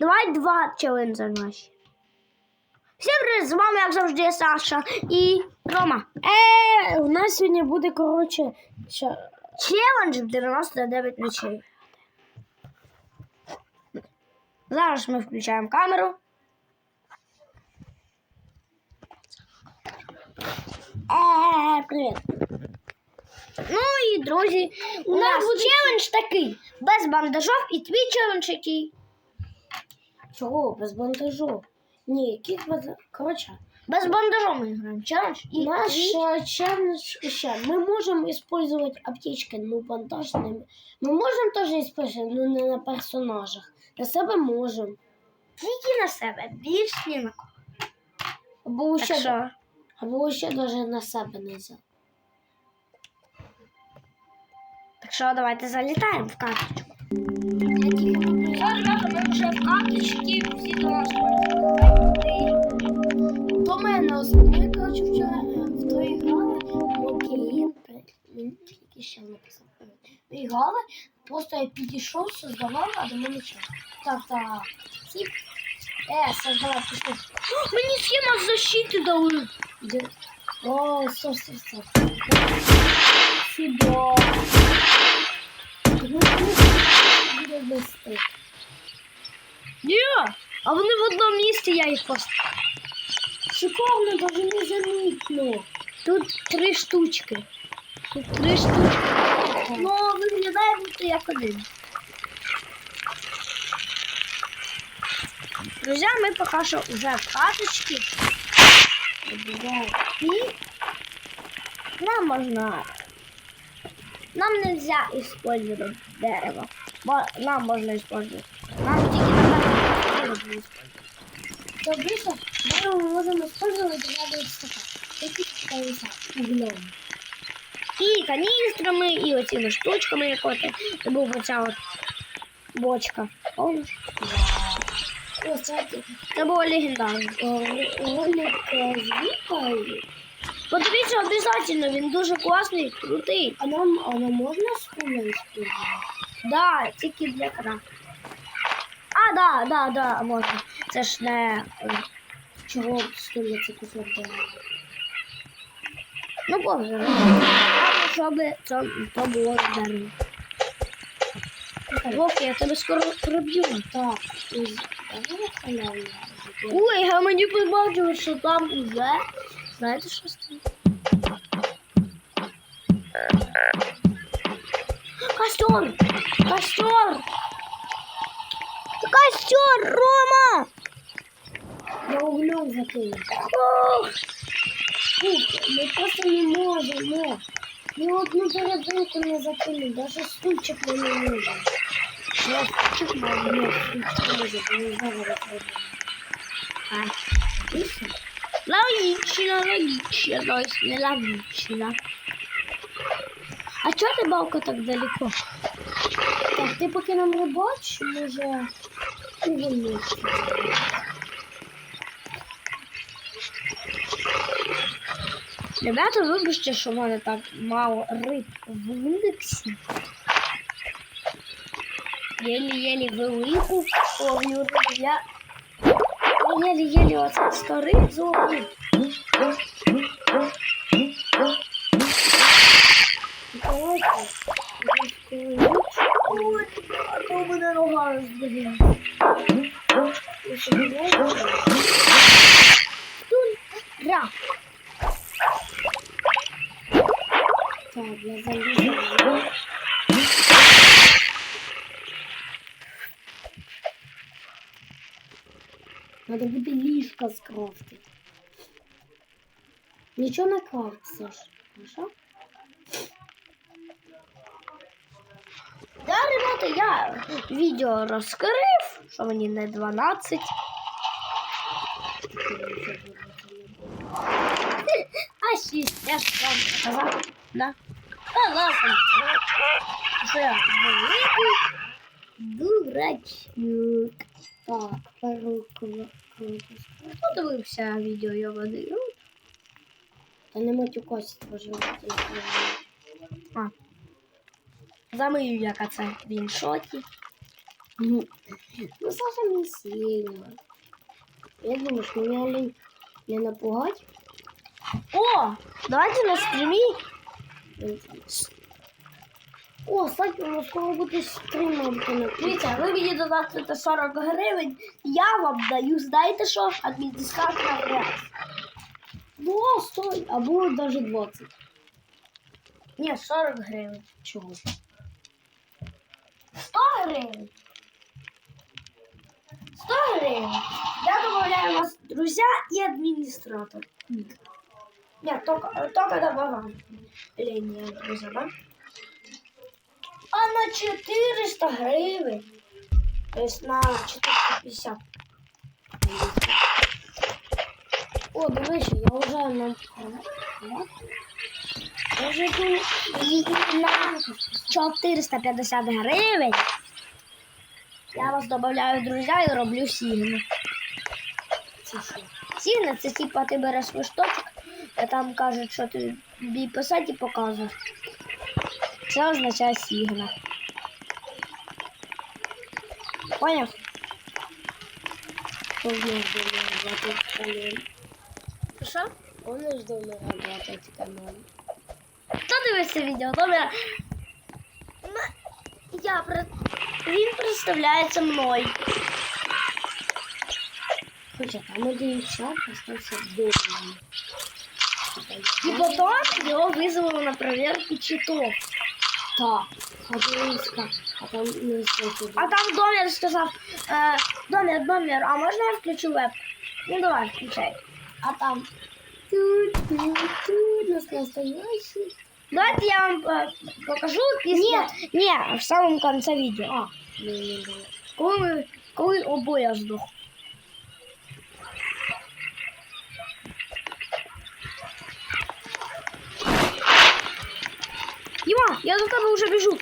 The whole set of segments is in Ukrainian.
Давай два челенджі наші. Всім привіт, з вами, як завжди, Саша і Рома. Е, у нас сьогодні буде, коротше, що... Челендж в 99 ночей. Зараз ми включаємо камеру. Е, привіт. Ну і друзі, у нас нас челендж такий. Без бандажів і твій челендж який. Чого? Без бандажу. Ні, яких без... Коротше, Без бандажу ми граємо челендж і наш твій. э, челлендж ще. Мы можем использовать аптечки, ну бандаж не... Мы можем тоже использовать, ну не на персонажах. На себе можем. Тільки на себе, більш ні на кого. Або Так ще, що, або ще даже на себе не взяв. так що давайте залітаємо в карточку. Зараз ми вже в карточці всі до нас. До мене особливо, коротше, вчора в той грали, окей, він тільки ще написав. Ми грали, просто я підійшов, создавав, а до мене що? Так, так. Ці... Е, создавав, пішли. Мені схема защити дали. О, стоп, стоп, стоп. Ну, буде вести. Ні, а вони в одному місці, я їх просто. Шикарно, даже не замітно. Тут три штучки. Тут три штучки. Ну, виглядає бути як один. Друзі, ми поки що вже в карточці. І нам можна. Нам нельзя использовать дерево. Нам можно использовать. Нам тільки на дерево буде То більше, дерево ми использовать. Які ставиться углем. І каністрами, і оцими штучками, як от це був оця от бочка. Помниш? О, кстати, Це було легендарно. ролик з вікою. Подивіться обов'язково, він дуже класний, крутий. А нам, а нам можна спину использовать? Да, тільки для кра. А, да, да, да, можна. Це ж не. е, Чого це кусок дерева? Ну, боже. Щоб це то було дерево. Вовк, я тебе скоро проб'ю. Так, із. Ой, а мені побачили, що там уже. Знаєте, що там? Костер! Костер! Костер, Рома! Я углем закину. Ох, Фух, ми просто не можемо. Ми одну перединку не закинемо, даже стульчик ми не можемо. Я стульчик маю, ні, стульчик не може, бо не знаю, як робити. А, Дійсно? Логічно, логічно, то есть не логічно. А чого ти балка так далеко? Так, ти поки нам робоч, може, увольнити. Ребята, вибачте, що в мене так мало риб в індексі. Єлі-єлі велику ловлю рибу. Я єлі-єлі оце старий зловлю. Давайте. Ой, а то у мене нога. Так, я залізу. Надо буде ліжка скрафтити. Нічого не крафтиш, хорошо? Да, ребята, я відео розкрив, що мені не 12. А 6, я ж вам сказав. Да. А ладно. Я великий дурачок. Так, перуку. Подивився відео Йований. Та не матюкайся, пожалуйста. Замию, яка це в іншоті. Ну, Ну, Саша не сильно. Я думаю, что меня лень не напугать. О, давайте на стрімі. О, кстати, у нас скоро буде стрім Дивіться, ви мені додасте 40 гривень, я вам даю, знаєте що? Адміністратора грязь. Ну, стой, а будет даже 20. Ні, 40 гривень. Чего? 100 гривень. 100 гривень. Я добавляю вас друзья и администратор. Нет, только, только не друзья, да? А на 400 гривень. То есть на 450. О, дивися, я вже на... На 450 гривень. Я вас добавляю в друзья і роблю що? Сігна це типа ти береш листочок, а там кажуть, що ти тобі писати і показуєш. Це означає сігна. Поняв? Помнишь, до меня 20 канал. Що? Помнишь, до меня 20 канал. Хто дивився відео? Добре. М- Я при... Він представляється мною. Хотя там один чат остался дома. І потім його визвали на проверку читов. Так, а дивися, а там не знаю. А там Домір сказав, е, Домір, Домір, а можна я включу веб? Ну давай, включай. А там тут нас настоящий. Давайте я вам е, покажу після... Ні, в самому кінці відео. А, не, не было. Коли, ми, коли обоє здох. Діма, я до тебе вже біжу.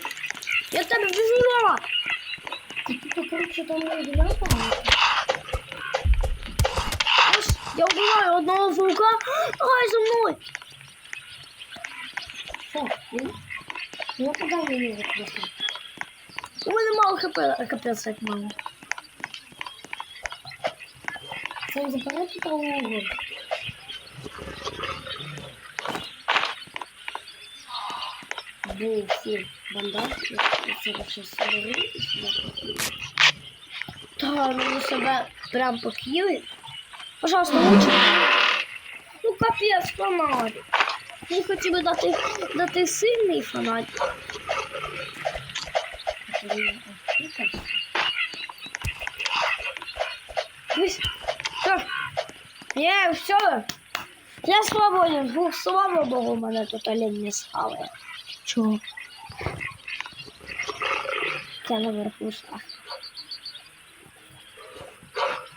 Я до тебе біжу, Рома. Ты, короче, там не играл, Ось, я вбиваю одного жука. Ай, за мною. Ну, куда мне не просто? У мене мало хп, капець як мало. Це забирати того угол. Був всі бандажки, це лише собери і сюди. Та, ну себе прям покили. Пожалуйста, лучше. Ну капець, фонарик. Мені хотів би дати, дати сильний. Ось. Все. Є, все. Я свободен. Фух, слава Богу, мене тут олень не схаває. Чого? Це наверху шах.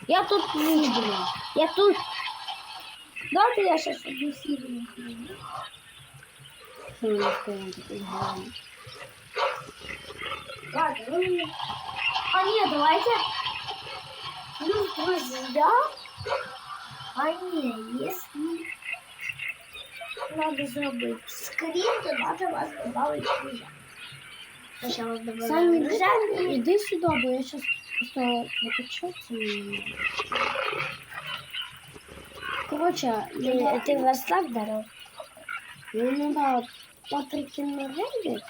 Я тут не. Я тут. Давайте я сейчас одну сильную. Що не стоїть такий гарний. Ладно, вы мне... А нет, давайте. Ну, друзья. А не, если надо забыть скрин, то надо вас добавить в друзья. Сначала добавляю Саня, в друзья. іди, іди сюди, бо я зараз просто накачаться не можу. Короче, ты, ты вас так дарил? Ну, надо Патрики нарядить.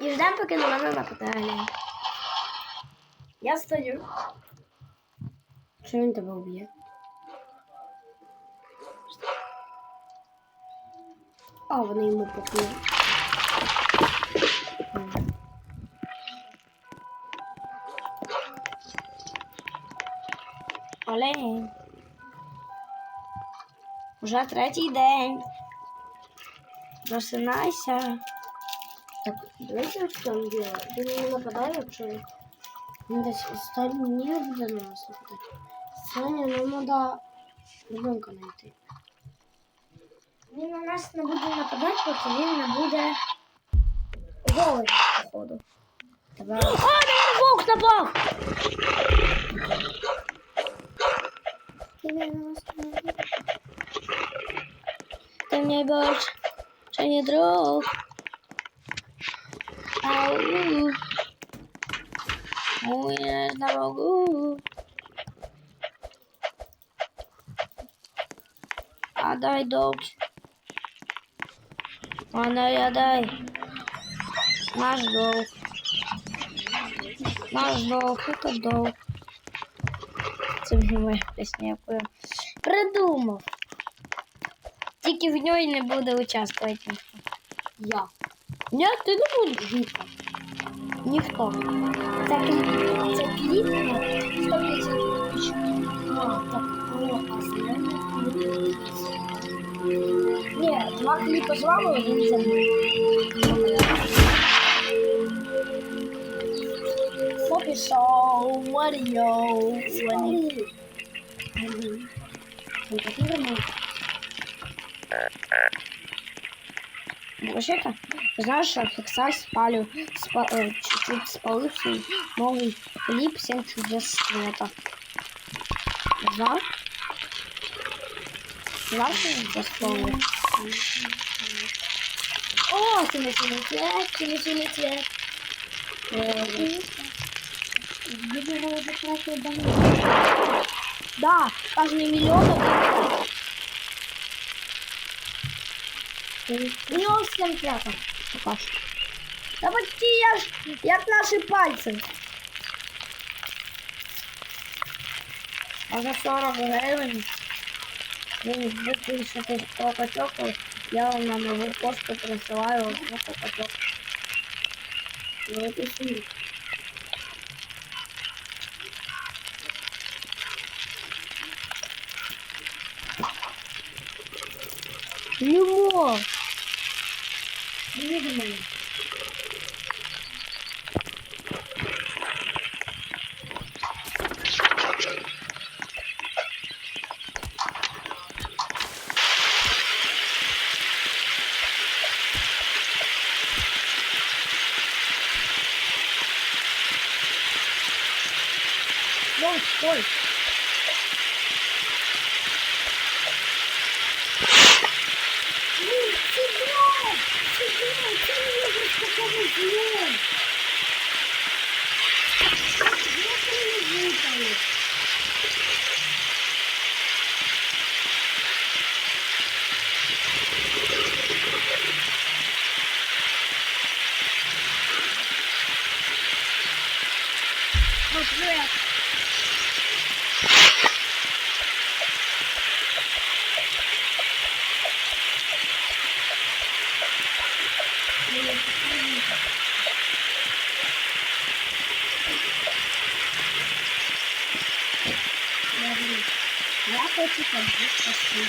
И ждем, пока на мене нападали. Я стою. Що він тебе вб'є? А, вони йому покинули. Олень. Уже третій день. Просинайся. Так, дивіться, що там діло. Він не нападає, якщо він десь останній не буде на нас нападати. Саня, нам треба ребенка знайти. Він на нас не буде нападати, поки він не буде dwóch. Pochodu. Dwa. No chodź, dwóch na bok! Ty mnie bądź, czy nie dróg. Au. Mówisz na Bogu. A daj dołki. Ona jadaj. Masz dół. Masz dół, to dół. Це моя пісня, яку я придумав. Тільки в ній не буде участвувати ніхто. Я. Ні, ти не будеш ніхто. Ніхто. Це кліп. Це кліп на 150 тисяч. А, так, о, а. Ні, два кліпи з вами, один за мною. Фопі шоу, Маріо, Вані. Вообще-то, знаешь, что Фиксай спалил, спа, э, чуть-чуть спалил свой новый клип «Семь чудес света». Знал? Знал, что это спалил? О, синий-синий цвет, синий-синий цвет. Э, Да, каждый миллион это У нього всім свято. Пока що. Та почти я ж, як наші пальці. А за 40 гривень він виключити кокотьоку, я вам на нову пошту присилаю одну кокотьоку. Ну, це сумі. Любов! Іди до мене. Thank you. Я хочу побыть Я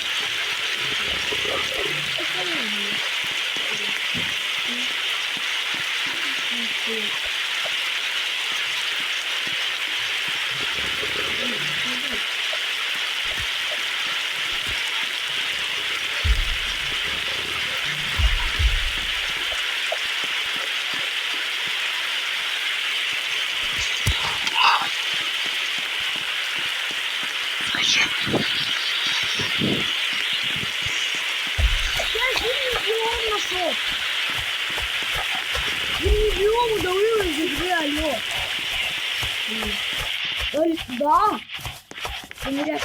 миллион нашел. Миллион удалил из игры, алло. Говорит, да. Умерять.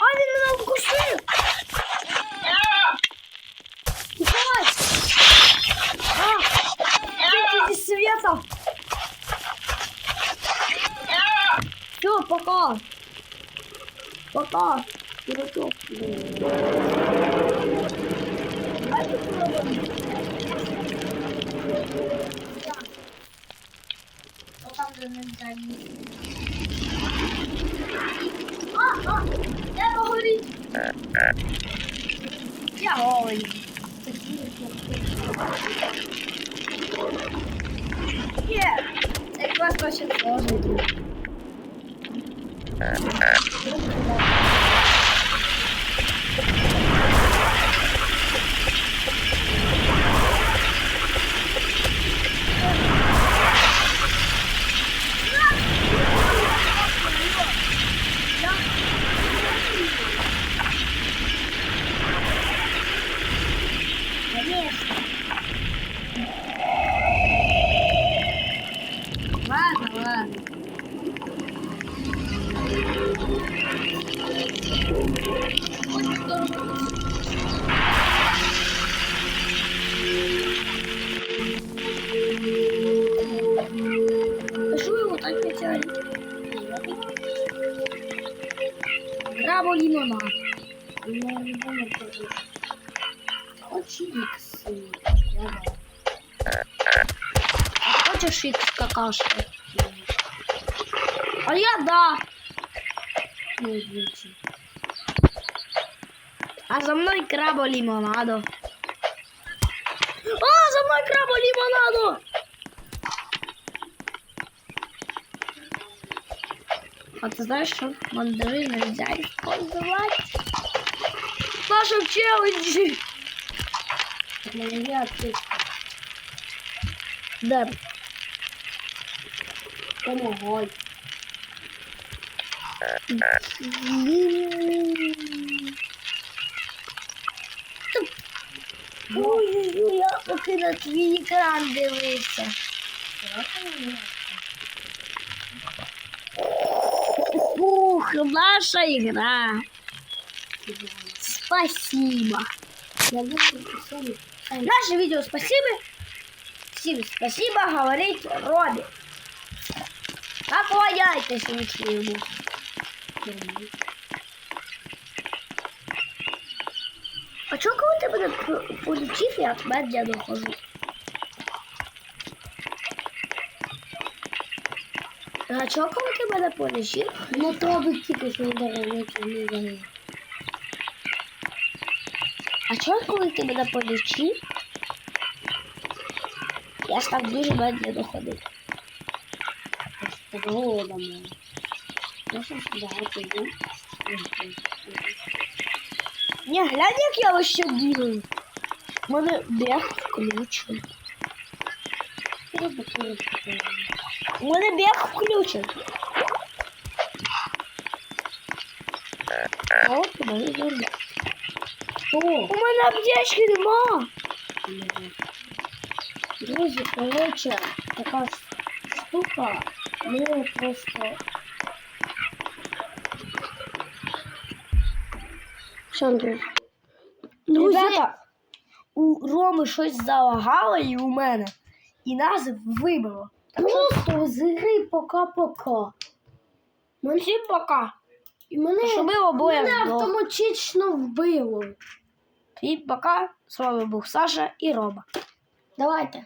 А, він мене вкусив! Тікай! А! Выйди из света! Все, пока! Пока! Дурачок. А, а! Я погорить! Я голий. Є! Як вас ще сложно. Thank you. Какашки? А я да. А за мною крабо лимонадо. А, за мною крабо лимонадо. А ти знаєш, що мандарин нельзя использовать? В нашем аптечка. Да. Помогай. Ой-ой-ой, я поки на твій екран дивився. Ух, наша игра. Спасибо. Наше видео спасибо. Всем спасибо, говорит Робби. Наклоняйтесь лучше ему. А чого коли ти мене полічив, я от мене дохожу? А чого коли ти мене полічив? Ну то би тільки що ударив не загинув. А чого коли ти мене полічив? Я ж так дуже медленно ходив. Так голода мене. Можеш багато їм? Не, глянь, як я вообще бігаю. У мене біг включений. Треба коротко. У мене біг включений. О, у мене нормально. О! У мене аптечки нема. Друзі, коротше, така ж штука. Ми просто. Що, Андрій? Ребята, у Роми щось залагало і у мене. І нас вибило. Просто згри пока-пока. Ну, всім пока. І мене, Щоб ми обоє мене автоматично вбило. Всім пока. З вами був Саша і Рома. Давайте.